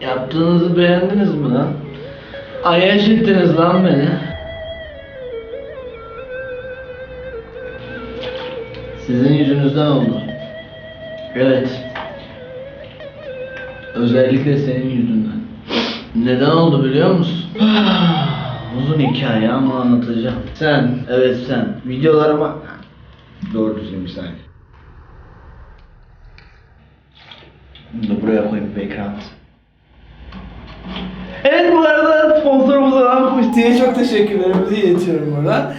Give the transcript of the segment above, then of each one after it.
Yaptığınızı beğendiniz mi lan? Ayaş ettiniz lan beni. Sizin yüzünüzden oldu. Evet. Özellikle senin yüzünden. Neden oldu biliyor musun? Uzun hikaye ama anlatacağım. Sen, evet sen, videolarıma... Doğru düzgün bir saniye. Bunu da buraya ekran. Evet bu arada sponsorumuz olan Pusti'ye çok teşekkürlerimizi iletiyorum buradan.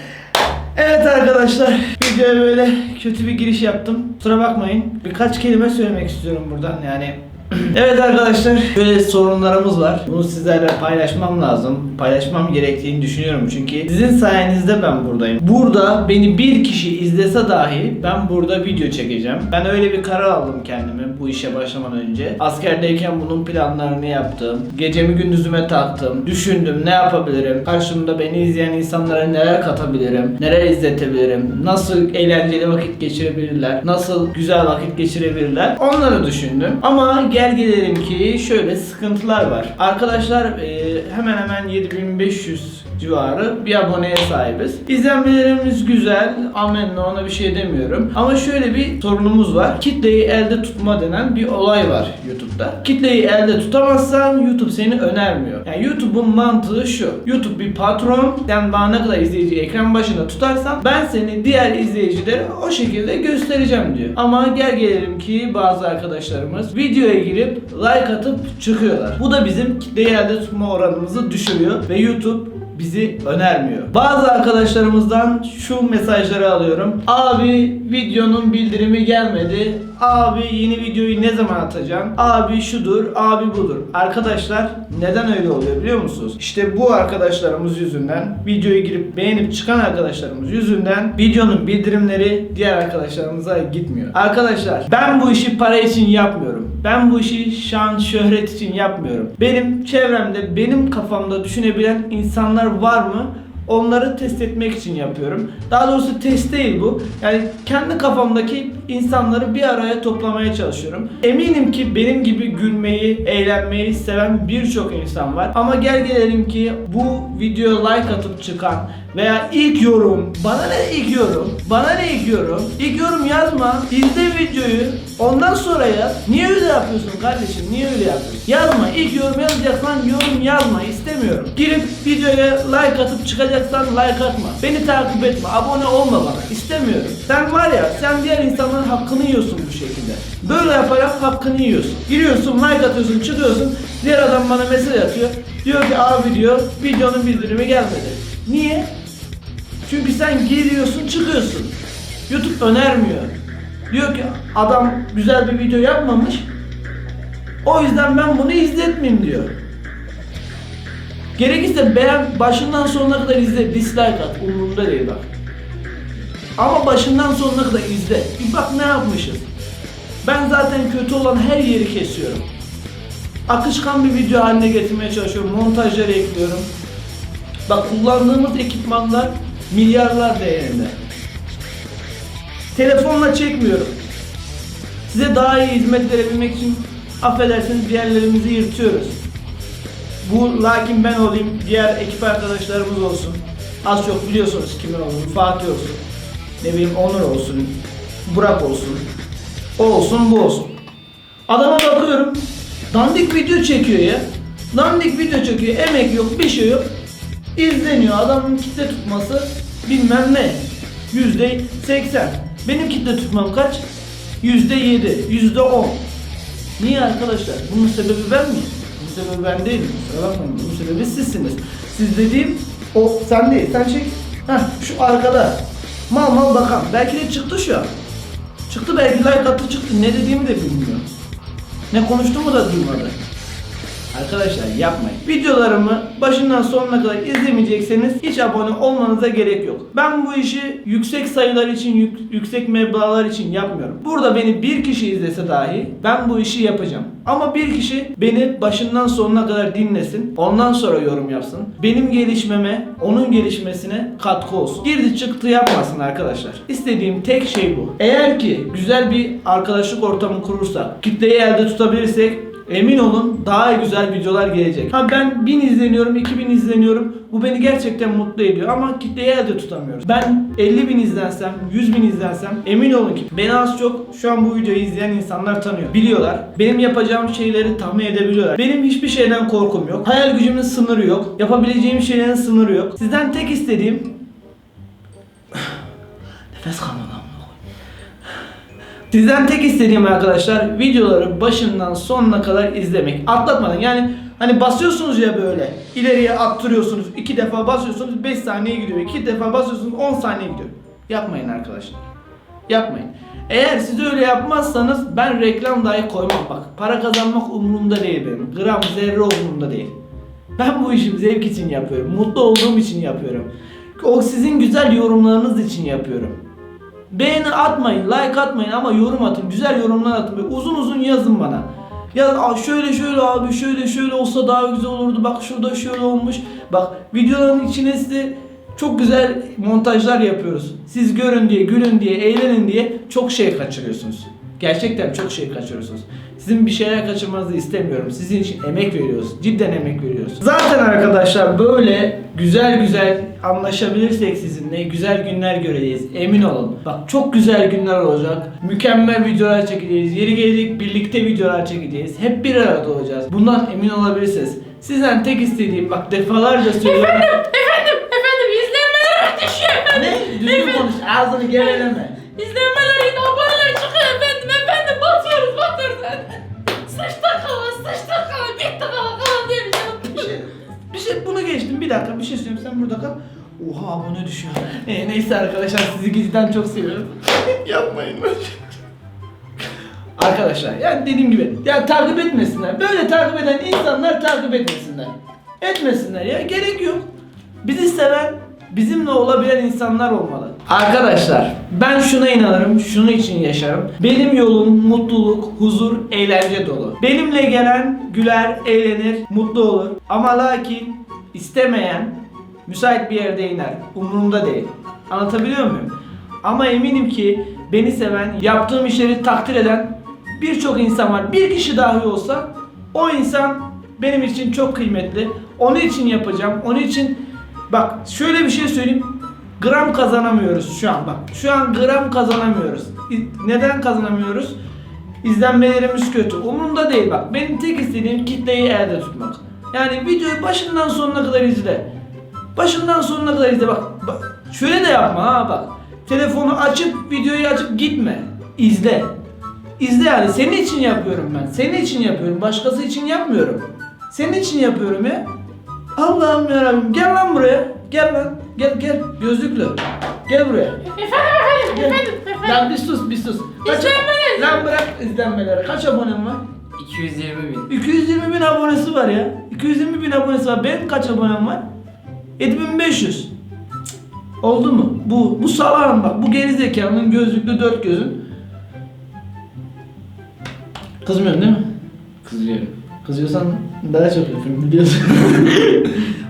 Evet arkadaşlar videoya böyle kötü bir giriş yaptım. Kusura bakmayın. Birkaç kelime söylemek istiyorum buradan yani. evet arkadaşlar böyle sorunlarımız var. Bunu sizlerle paylaşmam lazım. Paylaşmam gerektiğini düşünüyorum çünkü sizin sayenizde ben buradayım. Burada beni bir kişi izlese dahi ben burada video çekeceğim. Ben öyle bir karar aldım kendime bu işe başlamadan önce. Askerdeyken bunun planlarını yaptım. Gecemi gündüzüme taktım. Düşündüm ne yapabilirim? Karşımda beni izleyen insanlara neler katabilirim? Neler izletebilirim? Nasıl eğlenceli vakit geçirebilirler? Nasıl güzel vakit geçirebilirler? Onları düşündüm. Ama gel gelelim ki şöyle sıkıntılar var. Arkadaşlar e, hemen hemen 7500 civarı bir aboneye sahibiz. İzlenmelerimiz güzel. Amenna ona bir şey demiyorum. Ama şöyle bir sorunumuz var. Kitleyi elde tutma denen bir olay var YouTube'da. Kitleyi elde tutamazsan YouTube seni önermiyor. Yani YouTube'un mantığı şu. YouTube bir patron. Sen bana ne kadar izleyici ekran başında tutarsan ben seni diğer izleyicilere o şekilde göstereceğim diyor. Ama gel gelelim ki bazı arkadaşlarımız videoya girip like atıp çıkıyorlar. Bu da bizim kitleyi elde tutma oranımızı düşürüyor ve YouTube bizi önermiyor. Bazı arkadaşlarımızdan şu mesajları alıyorum. Abi videonun bildirimi gelmedi. Abi yeni videoyu ne zaman atacaksın? Abi şudur, abi budur. Arkadaşlar neden öyle oluyor biliyor musunuz? İşte bu arkadaşlarımız yüzünden videoyu girip beğenip çıkan arkadaşlarımız yüzünden videonun bildirimleri diğer arkadaşlarımıza gitmiyor. Arkadaşlar ben bu işi para için yapmıyorum. Ben bu işi şan, şöhret için yapmıyorum. Benim çevremde, benim kafamda düşünebilen insanlar var mı? Onları test etmek için yapıyorum. Daha doğrusu test değil bu. Yani kendi kafamdaki insanları bir araya toplamaya çalışıyorum. Eminim ki benim gibi gülmeyi, eğlenmeyi seven birçok insan var. Ama gel gelelim ki bu videoya like atıp çıkan veya ilk yorum, bana ne ilk yorum, bana ne ilk yorum, ilk yorum yazma, izle videoyu, ondan sonra yaz. Niye öyle yapıyorsun kardeşim, niye öyle yapıyorsun? Yazma, ilk yorum yazacaksan yorum yazma, istemiyorum. Girip videoya like atıp çıkacaksan like atma. Beni takip etme, abone olma bana, istemiyorum. Sen var ya, sen diğer insanların hakkını yiyorsun bu şekilde. Böyle yaparak hakkını yiyorsun. Giriyorsun, like atıyorsun, çıkıyorsun. Diğer adam bana mesaj atıyor. Diyor ki abi diyor, videonun bildirimi gelmedi. Niye? Çünkü sen giriyorsun çıkıyorsun. YouTube önermiyor. Diyor ki adam güzel bir video yapmamış. O yüzden ben bunu izletmeyeyim diyor. Gerekirse beğen başından sonuna kadar izle, dislike at. Umurumda değil bak. Ama başından sonuna kadar izle. Bir bak ne yapmışız. Ben zaten kötü olan her yeri kesiyorum. Akışkan bir video haline getirmeye çalışıyorum. Montajları ekliyorum. Bak kullandığımız ekipmanlar milyarlar değerinde. Telefonla çekmiyorum. Size daha iyi hizmet verebilmek için affedersiniz diğerlerimizi yırtıyoruz. Bu lakin ben olayım, diğer ekip arkadaşlarımız olsun. Az çok biliyorsunuz kimin olduğunu. Fatih olsun. Ne bileyim Onur olsun. Burak olsun. O olsun bu olsun. Adama bakıyorum. Dandik video çekiyor ya. Dandik video çekiyor. Emek yok, bir şey yok. İzleniyor. Adamın kitle tutması bilmem ne. Yüzde 80. Benim kitle tutmam kaç? Yüzde 7, yüzde 10. Niye arkadaşlar? Bunun sebebi ben miyim? Sebebi ben değilim. Kusura bakmayın. Bunun sebebi sizsiniz. Siz dediğim o sen değil. Sen çek. Heh, şu arkada. Mal mal bakan. Belki de çıktı şu an. Çıktı belki like attı çıktı. Ne dediğimi de bilmiyor. Ne konuştuğumu da duymadı. Arkadaşlar yapmayın. Videolarımı başından sonuna kadar izlemeyecekseniz hiç abone olmanıza gerek yok. Ben bu işi yüksek sayılar için, yük- yüksek meblağlar için yapmıyorum. Burada beni bir kişi izlese dahi ben bu işi yapacağım. Ama bir kişi beni başından sonuna kadar dinlesin. Ondan sonra yorum yapsın. Benim gelişmeme, onun gelişmesine katkı olsun. Girdi çıktı yapmasın arkadaşlar. İstediğim tek şey bu. Eğer ki güzel bir arkadaşlık ortamı kurursak, kitleyi elde tutabilirsek Emin olun daha güzel videolar gelecek. Ha ben 1000 izleniyorum, 2000 izleniyorum. Bu beni gerçekten mutlu ediyor ama kitleyi elde tutamıyoruz. Ben 50 bin izlensem, 100 bin izlensem emin olun ki beni az çok şu an bu videoyu izleyen insanlar tanıyor. Biliyorlar. Benim yapacağım şeyleri tahmin edebiliyorlar. Benim hiçbir şeyden korkum yok. Hayal gücümün sınırı yok. Yapabileceğim şeylerin sınırı yok. Sizden tek istediğim Nefes koyayım. Sizden tek istediğim arkadaşlar videoları başından sonuna kadar izlemek. Atlatmadan yani hani basıyorsunuz ya böyle ileriye attırıyorsunuz. iki defa basıyorsunuz 5 saniye gidiyor. iki defa basıyorsunuz 10 saniye gidiyor. Yapmayın arkadaşlar. Yapmayın. Eğer siz öyle yapmazsanız ben reklam dahi koymam bak. Para kazanmak umurumda değil benim. Gram zerre umurumda değil. Ben bu işi zevk için yapıyorum. Mutlu olduğum için yapıyorum. O sizin güzel yorumlarınız için yapıyorum. Beğeni atmayın, like atmayın ama yorum atın. Güzel yorumlar atın. Böyle uzun uzun yazın bana. Ya "Aa, şöyle şöyle abi şöyle şöyle olsa daha güzel olurdu. Bak şurada şöyle olmuş. Bak videoların içine size çok güzel montajlar yapıyoruz. Siz görün diye, gülün diye, eğlenin diye çok şey kaçırıyorsunuz. Gerçekten çok şey kaçırıyorsunuz. Sizin bir şeyler kaçırmanızı istemiyorum. Sizin için emek veriyoruz. Cidden emek veriyoruz. Zaten arkadaşlar böyle güzel güzel anlaşabilirsek sizinle güzel günler göreceğiz. Emin olun. Bak çok güzel günler olacak. Mükemmel videolar çekeceğiz. Yeri gelecek birlikte videolar çekeceğiz. Hep bir arada olacağız. Bundan emin olabilirsiniz. Sizden tek istediğim bak defalarca söylüyorum. Efendim, efendim izlenmeler düşüyor efendim. ne? Düzgün konuş. Ağzını geveleme. Bir dakika bir şey söyleyeyim. Sen burada kal. Oha abone düşüyor. Ee, neyse arkadaşlar sizi gizliden çok seviyorum. Yapmayın. Arkadaşlar yani dediğim gibi ya takip etmesinler. Böyle takip eden insanlar takip etmesinler. Etmesinler ya gerek yok. Bizi seven, bizimle olabilen insanlar olmalı. Arkadaşlar ben şuna inanırım, şunu için yaşarım. Benim yolum mutluluk, huzur, eğlence dolu. Benimle gelen güler, eğlenir, mutlu olur. Ama lakin istemeyen müsait bir yerde iner. Umurumda değil. Anlatabiliyor muyum? Ama eminim ki beni seven, yaptığım işleri takdir eden birçok insan var. Bir kişi dahi olsa o insan benim için çok kıymetli. Onun için yapacağım. Onun için bak şöyle bir şey söyleyeyim. Gram kazanamıyoruz şu an bak. Şu an gram kazanamıyoruz. Neden kazanamıyoruz? İzlenmelerimiz kötü. Umurumda değil bak. Benim tek istediğim kitleyi elde tutmak. Yani videoyu başından sonuna kadar izle. Başından sonuna kadar izle bak. bak. Şöyle de yapma ha bak. Telefonu açıp videoyu açıp gitme. İzle. İzle yani senin için yapıyorum ben. Senin için yapıyorum. Başkası için yapmıyorum. Senin için yapıyorum ya. Allah'ım yarabbim gel lan buraya. Gel lan. Gel gel gözlüklü. Gel buraya. Efendim, efendim, Gel. efendim, efendim. Lan bir sus bir sus. Kaç, İzlenmeler. lan bırak izlenmeleri. Kaç abonem var? 220 bin. 220 bin abonesi var ya. 220 bin abonesi var. Benim kaç abonem var? 7500. Cık. Oldu mu? Bu bu salağın bak. Bu gerizekalının gözlüklü dört gözün. Kızmıyorsun değil mi? Kızıyorum. Kızıyorsan daha çok yapayım biliyorsun.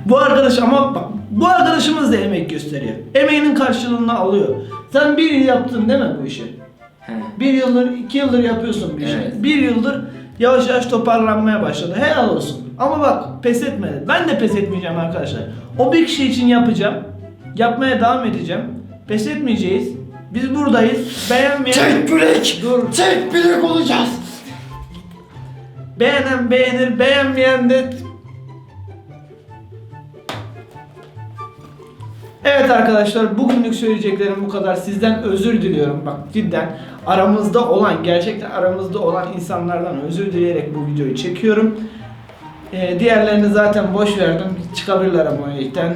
bu arkadaş ama bak bu arkadaşımız da emek gösteriyor. Emeğinin karşılığını alıyor. Sen bir yıl yaptın değil mi bu işi? He. Bir yıldır, iki yıldır yapıyorsun bu işi. Evet. Bir yıldır yavaş yavaş toparlanmaya başladı. Helal olsun. Ama bak pes etmedi. Ben de pes etmeyeceğim arkadaşlar. O bir kişi için yapacağım. Yapmaya devam edeceğim. Pes etmeyeceğiz. Biz buradayız. Beğenmeyen... Tek bilek! Dur. Tek bilek olacağız! Beğenen beğenir, beğenmeyen de... Evet arkadaşlar bugünlük söyleyeceklerim bu kadar. Sizden özür diliyorum. Bak cidden aramızda olan, gerçekten aramızda olan insanlardan özür dileyerek bu videoyu çekiyorum. Ee, diğerlerini zaten boş verdim. Çıkabilirler abonelikten.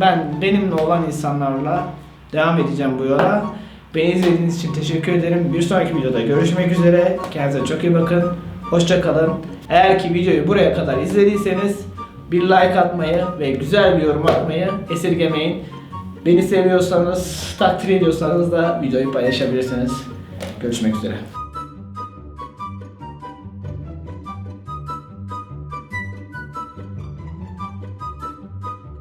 Ben benimle olan insanlarla devam edeceğim bu yola. Beni izlediğiniz için teşekkür ederim. Bir sonraki videoda görüşmek üzere. Kendinize çok iyi bakın. Hoşça kalın. Eğer ki videoyu buraya kadar izlediyseniz bir like atmayı ve güzel bir yorum atmayı esirgemeyin. Beni seviyorsanız, takdir ediyorsanız da videoyu paylaşabilirsiniz. Görüşmek üzere.